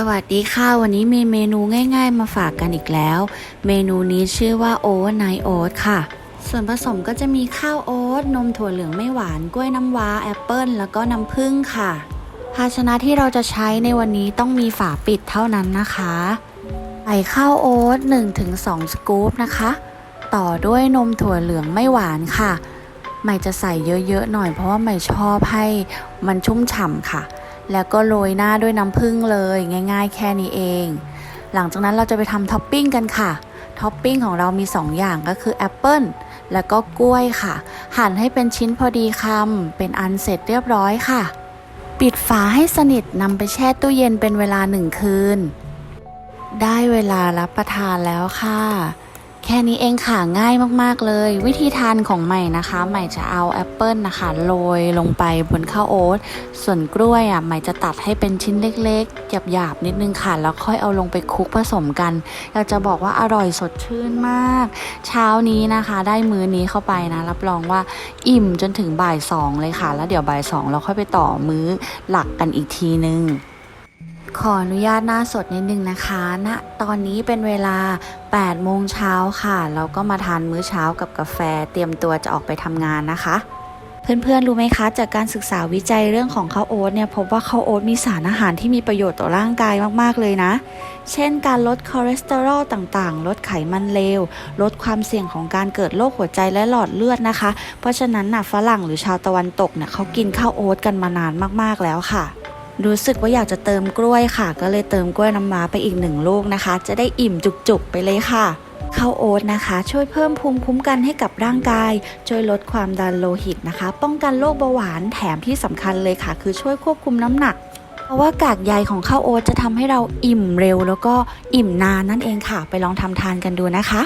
สวัสดีค่ะวันนี้มีเมนูง่าย ๆ มาฝากกันอีกแล้ว เมนูนี้ชื่อว่าโอเวอร์ไนท์โอ๊ตค่ะ ส่วนผสมก็จะมีข้าวโอ๊ตนมถั่วเหลืองไม่หวานกล้วยน้ำว้าแอปเปิ้ลแล้วก็น้ำผึ้งค่ะ ภาชนะที่เราจะใช้ในวันนี้ต้องมีฝาปิดเท่านั้นนะคะใส่ข้าวโอ๊ต1-2 สกู๊ปนะคะ ต่อด้วยนมถั่วเหลืองไม่หวานค่ะใหม่จะใส่เยอะๆหน่อยเพราะว่าใหม่ชอบให้มันชุ่มฉ่ำค่ะ แล้วก็โรยหน้าด้วยน้ำผึ้งเลยง่าย ๆ แค่นี้เอง หลังจากนั้นเราจะไปทำท็อปปิ้งกันค่ะ ท็อปปิ้งของเรามี 2 อย่างก็คือแอปเปิ้ลแล้วก็กล้วยค่ะ หั่นให้เป็นชิ้นพอดีคำเป็นอันเสร็จเรียบร้อยค่ะ ปิดฝาให้สนิทนำไปแช่ตู้เย็นเป็นเวลาหนึ่งคืน ได้เวลารับประทานแล้วค่ะ แค่นี้เองค่ะง่ายมากๆเลย วิธีทานของใหม่นะคะ ใหม่จะเอาแอปเปิลนะคะโรยลงไปบนข้าวโอ๊ตส่วนกล้วยอะใหม่จะตัดให้เป็นชิ้นเล็กๆหยาบๆนิดนึงค่ะ แล้วค่อยเอาลงไปคลุกผสมกันอยากจะบอกว่าอร่อยสดชื่นมาก เช้านี้นะคะ ได้มื้อนี้เข้าไปนะ รับรองว่าอิ่มจนถึงบ่ายสองเลยค่ะ แล้วเดี๋ยวบ่ายสองเราค่อยไปต่อมื้อหลักกันอีกทีนึง ขออนุญาตหน้าสดนิดนึงนะคะณนะตอนนี้เป็นเวลา8โมงเช้าค่ะ เราก็มาทานมื้อเช้ากับกาแฟ เตรียมตัวจะออกไปทำงานนะคะ เพื่อนๆ รู้ไหมคะ จากการศึกษาวิจัยเรื่องของข้าวโอ๊ตเนี่ย พบว่าข้าวโอ๊ตมีสารอาหารที่มีประโยชน์ต่อร่างกายมากๆ เลยนะ เช่น การลดคอเลสเตอรอลต่างๆ ลดไขมันเลว ลดความเสี่ยงของการเกิดโรคหัวใจและหลอดเลือดนะคะ เพราะฉะนั้นน่ะฝรั่งหรือชาวตะวันตกเนี่ยเขากินข้าวโอ๊ตกันมานานมากๆแล้วค่ะ รู้สึกว่าอยากจะเติมกล้วยค่ะ ก็เลยเติมกล้วยน้ำว้าไปอีกหนึ่งลูกนะคะ จะได้อิ่มจุกๆไปเลยค่ะข้าวโอ๊ตนะคะ ช่วยเพิ่มภูมิคุ้มกันให้กับร่างกาย ช่วยลดความดันโลหิตนะคะ ป้องกันโรคเบาหวานแถมที่สำคัญเลยค่ะ คือช่วยควบคุมน้ำหนัก เพราะว่ากากใยของข้าวโอ๊ตจะทำให้เราอิ่มเร็ว แล้วก็อิ่มนานนั่นเองค่ะ ไปลองทำทานกันดูนะคะ